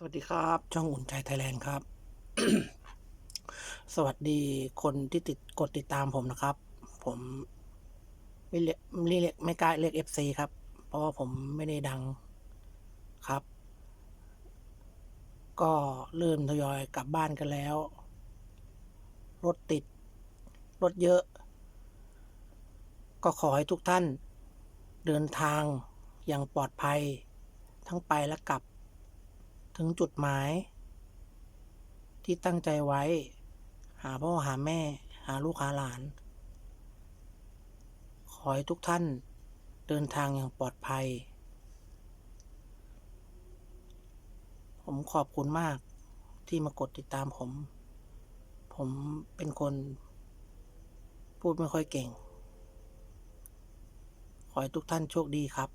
สวัสดีครับ ช่องอุ่นใจไทยแลนด์ครับ สวัสดีคนที่ติดกดติดตามผมนะครับ ผมไม่เรียกไม่เรียกไม่กล้าเรียกเอฟซีครับ เพราะว่าผมไม่ได้ดังครับ ก็เริ่มทยอยกลับบ้านกันแล้ว รถติด รถเยอะ ก็ขอให้ทุกท่าน เดินทางอย่างปลอดภัย ทั้งไปและกลับ ถึงจุดหมาย ที่ตั้งใจไว้ หาพ่อหาแม่ หาลูกหาหลาน ขอให้ทุกท่านเดินทางอย่างปลอดภัย ผมขอบคุณมากที่มากดติดตามผม ผมเป็นคน พูดไม่ค่อยเก่ง ขอให้ทุกท่านโชคดีครับ